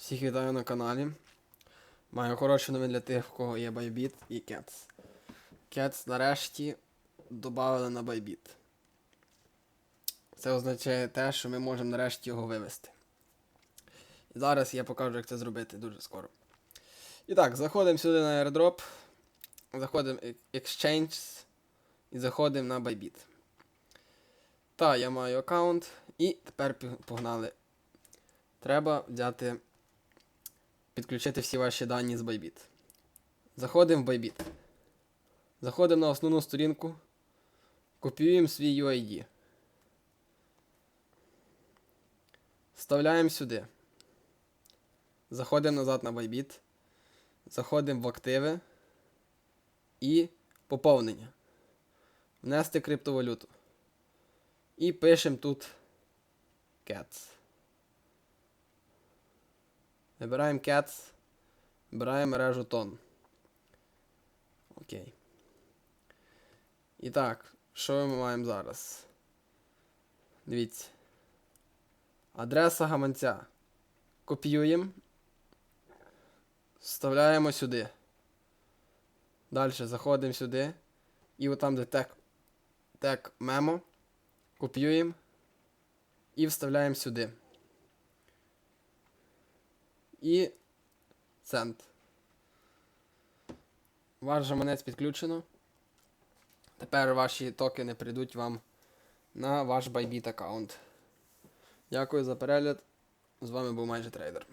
Всіх вітаю на каналі. Маю хороші новини для тих, в кого є Bybit і Cats. Cats нарешті додали на Bybit. Це означає те, що ми можемо нарешті його вивести. І зараз я покажу, як це зробити дуже скоро. І так, заходимо сюди на airdrop, заходимо в Exchange і заходимо на Bybit. Та, я маю аккаунт, і тепер погнали. Треба взяти підключити всі ваші дані з Bybit. Заходимо в Bybit. Заходимо на основну сторінку. Копіюємо свій UID. Вставляємо сюди. Заходимо назад на Bybit. Заходимо в активи і поповнення. Внести криптовалюту. І пишемо тут CATS. Вибираємо Cats. Вибираємо мережу тон. Окей. І так, що ми маємо зараз? Дивіться. Адреса гаманця. Копіюємо. Вставляємо сюди. Далі заходимо сюди. І отам, де тег, тег мемо. Копіюємо. І вставляємо сюди. І цент. Ваш жаманець підключено. Тепер ваші токени прийдуть вам на ваш Bybit аккаунт. Дякую за перегляд. З вами був майже трейдер.